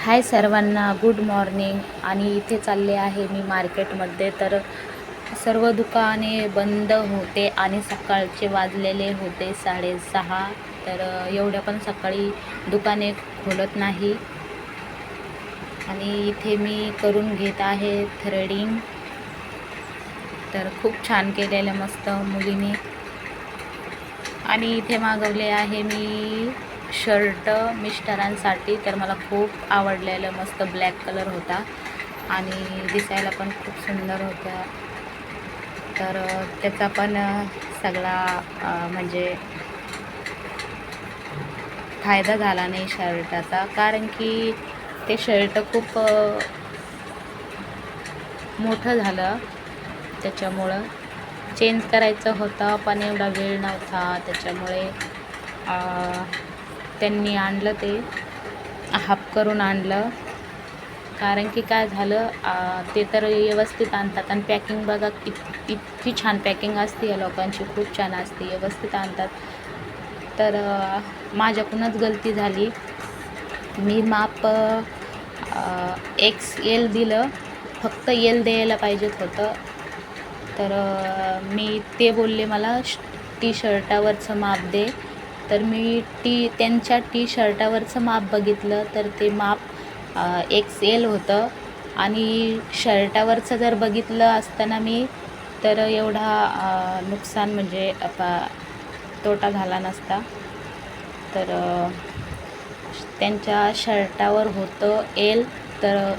हाय सर्वांना good morning आणि इथे चालले आहे मी मार्केटमध्ये. तर सर्व दुकाने बंद होते आणि सकाळचे वाजलेले होते साडेसहा. तर एवढ्या पण सकाळी दुकाने खोलत नाही. आणि इथे मी करून घेत आहे थ्रेडिंग तर खूप छान केलेलं मस्त मुलीने. आणि इथे मागवले आहे मी शर्ट मिस्टरांसाठी तर मला खूप आवडलेलं मस्त ब्लॅक कलर होता. आणि दिसायला पण खूप सुंदर होत्या. तर त्याचा पण सगळा म्हणजे फायदा झाला नाही शर्टाचा. कारण की ते शर्ट खूप मोठं झालं त्याच्यामुळं. चेंज करायचं होतं पण एवढा वेळ नव्हता. त्याच्यामुळे त्यांनी आणलं ते हाफ करून आणलं. कारण की काय झालं ते तर व्यवस्थित आणतात. आणि पॅकिंग बघा इत इतकी छान पॅकिंग असते या लोकांची खूप छान असते व्यवस्थित आणतात. तर माझ्याकडूनच गलती झाली. मी माप एक्स एल दिलं. फक्त एल द्यायला पाहिजेत होतं. तर मी ते बोलले मला श टी शर्टावरचं माप दे. तर मी टी त्यांच्या टी शर्टावरचं माप बघितलं तर ते माप एक्स एल होतं. आणि शर्टावरचं जर बघितलं असताना मी तर एवढा नुकसान म्हणजे तोटा झाला नसता. तर त्यांच्या शर्टावर होतं एल तर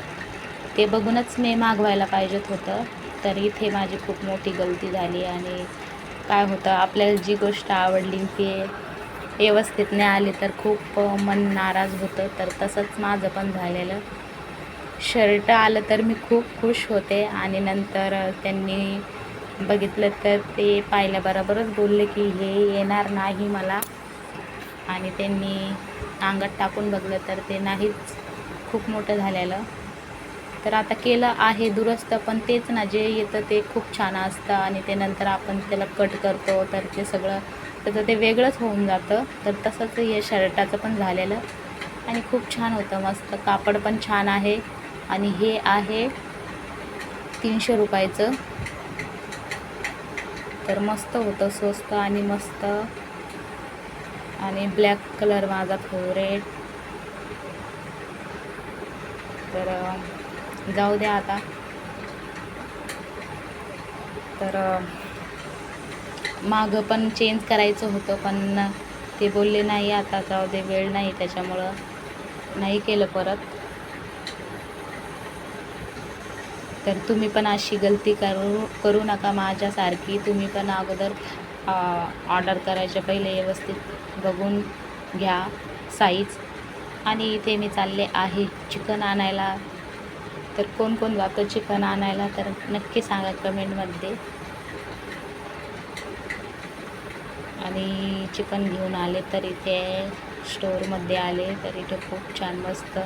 ते बघूनच मी मागवायला पाहिजेत होतं. तर इथे माझी खूप मोठी गलती झाली आणि काय होतं आपल्याला जी गोष्ट आवडली ती व्यवस्थित नाही आले तर खूप मन नाराज होतं. तर तसंच माझं पण झालेलं. शर्ट आलं तर मी खूप खुश होते आणि नंतर त्यांनी बघितलं तर ते पाहिल्याबरोबरच बोलले की हे येणार नाही मला. आणि त्यांनी अंगात टाकून बघलं तर ते नाहीच खूप मोठं झालेलं. तर आता केलं आहे दुरुस्त पण तेच ना जे येतं ते खूप छान असतं आणि ते नंतर आपण त्याला कट करतो तर ते सगळं त्याचं ते वेगळंच होऊन जातं. तर तसंच हे शर्टाचं पण झालेलं आणि खूप छान होतं मस्त. कापड पण छान आहे आणि हे आहे तीनशे रुपयाचं. तर मस्त होतं स्वस्त आणि मस्त. आणि ब्लॅक कलर माझा फेवरेट तर जाऊ द्या आता. तर मागं पण चेंज करायचं होतं पण ते बोलले नाही आता जाऊ दे वेळ नाही त्याच्यामुळं. नाही केलं परत. तर तुम्ही पण अशी गलती करू करू नका माझ्यासारखी. तुम्ही पण अगोदर ऑर्डर करायच्या पहिले व्यवस्थित बघून घ्या साईज आणि इथे मी चालले आहे. चिकन आणायला तर कोण कोण जातं चिकन आणायला तर नक्की सांगा कमेंटमध्ये. आणि चिकन घेऊन आले तर इथे स्टोअरमध्ये आले तर इथे खूप छान मस्त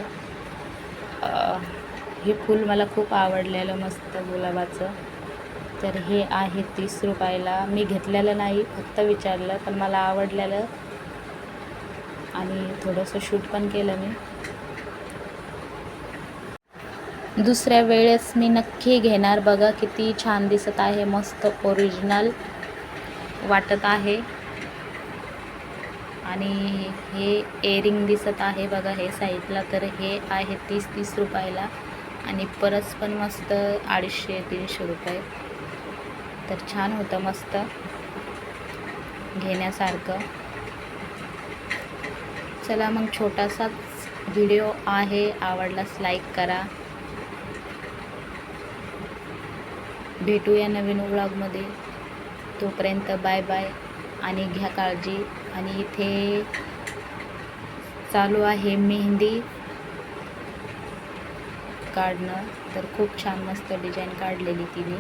हे फूल मला खूप आवडलेलं मस्त गुलाबाचं. तर हे आहे तीस रुपयाला. मी घेतलेलं नाही फक्त विचारलं पण मला आवडलेलं. आणि थोडंसं शूट पण केलं मी. दुसऱ्या वेळेस मी नक्की घेणार. बघा किती छान दिसत आहे. मस्त ओरिजिनल वाटत आहे. आणि हे एअरिंग दिसत आहे. बघा हे साईडला तर हे आहे तीस तीस रुपयाला. आणि परस पण मस्त अडीचशे तीनशे रुपये. तर छान होतं मस्त घेण्यासारखं. चला मग छोटासाच व्हिडिओ आहे. आवडलाच लाईक करा. भेटूया नवीन व्लॉगमध्ये तोपर्यंत बाय बाय आणि घ्या काळजी. आणि इथे चालू आहे मेहंदी काढणं. तर खूप छान मस्त डिझाईन काढलेली तिने.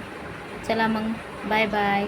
चला मग बाय बाय